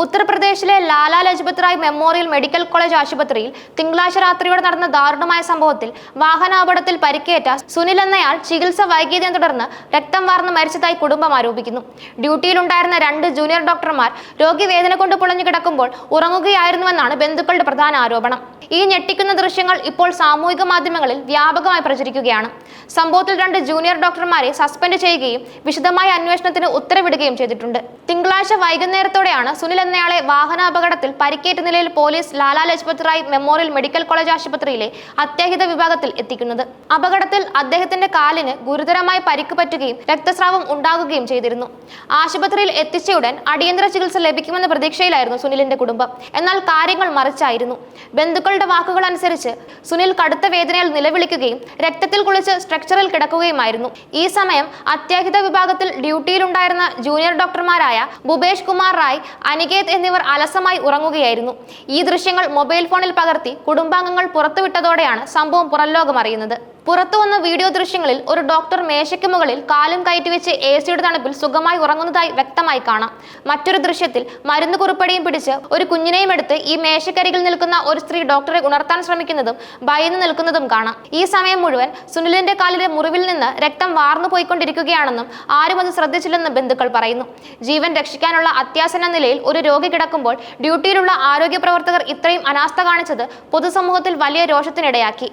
ഉത്തർപ്രദേശിലെ Lala Lajpat Rai memorial medical college ആശുപത്രിയിൽ തിങ്കളാഴ്ച രാത്രിയോടെ നടന്ന ദാരുണമായ സംഭവത്തിൽ വാഹനാപകടത്തിൽ പരിക്കേറ്റ സുനിൽ എന്നയാൾ ചികിത്സ വൈകിയതിനെ തുടർന്ന് രക്തം വാർന്ന് മരിച്ചതായി കുടുംബം ആരോപിക്കുന്നു. ഡ്യൂട്ടിയിലുണ്ടായിരുന്ന രണ്ട് ജൂനിയർ ഡോക്ടർമാർ രോഗി വേദന കൊണ്ട് പുളഞ്ഞു കിടക്കുമ്പോൾ ഉറങ്ങുകയായിരുന്നുവെന്നാണ് ബന്ധുക്കളുടെ പ്രധാന ആരോപണം. ഈ ഞെട്ടിക്കുന്ന ദൃശ്യങ്ങൾ ഇപ്പോൾ സാമൂഹിക മാധ്യമങ്ങളിൽ വ്യാപകമായി പ്രചരിക്കുകയാണ്. സംഭവത്തിൽ രണ്ട് ജൂനിയർ ഡോക്ടർമാരെ സസ്പെൻഡ് ചെയ്യുകയും വിശദമായ അന്വേഷണത്തിന് ഉത്തരവിടുകയും ചെയ്തിട്ടുണ്ട്. തിങ്കളാഴ്ച വൈകുന്നേരത്തോടെയാണ് സുനിൽ എന്നയാളെ വാഹനാപകടത്തിൽ പരിക്കേറ്റ നിലയിൽ police Lala Lajpat Rai memorial medical college ആശുപത്രിയിലെ അത്യാഹിത വിഭാഗത്തിൽ എത്തിക്കുന്നത്. അപകടത്തിൽ അദ്ദേഹത്തിന്റെ കാലിന് ഗുരുതരമായ പരിക്ക് പറ്റുകയും രക്തസ്രാവം ഉണ്ടാകുകയും ചെയ്തിരുന്നു. ആശുപത്രിയിൽ എത്തിച്ചയുടൻ അടിയന്തര ചികിത്സ ലഭിക്കുമെന്ന പ്രതീക്ഷയിലായിരുന്നു സുനിലിന്റെ കുടുംബം. എന്നാൽ കാര്യങ്ങൾ മറിച്ചായിരുന്നു. ബന്ധുക്കളുടെ വാക്കുകൾ അനുസരിച്ച് സുനിൽ കടുത്ത വേദനയിൽ നിലവിളിക്കുകയും രക്തത്തിൽ കുളിച്ച് സ്ട്രക്ചറിൽ കിടക്കുകയുമായിരുന്നു. ഈ സമയം അത്യാഹിത വിഭാഗത്തിൽ ഡ്യൂട്ടിയിലുണ്ടായിരുന്ന ജൂനിയർ ഡോക്ടർമാരായ ഭുപേഷ് കുമാർ റായ് അനികേത് എന്നിവർ അലസമായി ഉറങ്ങുകയായിരുന്നു. ഈ ദൃശ്യങ്ങൾ മൊബൈൽ ഫോണിൽ പകർത്തി കുടുംബാംഗങ്ങൾ പുറത്തുവിട്ടതോടെയാണ് സംഭവം പുറംലോകം അറിയുന്നത്. പുറത്തു വന്ന വീഡിയോ ദൃശ്യങ്ങളിൽ ഒരു ഡോക്ടർ മേശയ്ക്ക് മുകളിൽ കാലും കയറ്റിവെച്ച് എ സിയുടെ തണുപ്പിൽ സുഖമായി ഉറങ്ങുന്നതായി വ്യക്തമായി കാണാം. മറ്റൊരു ദൃശ്യത്തിൽ മരുന്ന് കുറിപ്പടിയും പിടിച്ച് ഒരു കുഞ്ഞിനെയും എടുത്ത് ഈ മേശക്കരികിൽ നിൽക്കുന്ന ഒരു സ്ത്രീ ഡോക്ടറെ ഉണർത്താൻ ശ്രമിക്കുന്നതും ഭയന്ന് നിൽക്കുന്നതും കാണാം. ഈ സമയം മുഴുവൻ സുനിലിന്റെ കാലിലെ മുറിവിൽ നിന്ന് രക്തം വാർന്നു പോയിക്കൊണ്ടിരിക്കുകയാണെന്നും ആരും അത് ശ്രദ്ധിച്ചില്ലെന്ന് ബന്ധുക്കൾ പറയുന്നു. ജീവൻ രക്ഷിക്കാനുള്ള അത്യാസന നിലയിൽ രോഗി കിടക്കുമ്പോൾ ഡ്യൂട്ടിയിലുള്ള ആരോഗ്യ പ്രവർത്തകർ ഇത്രയും അനാസ്ഥ കാണിച്ചത് പൊതുസമൂഹത്തിൽ വലിയ രോഷത്തിനിടയാക്കി.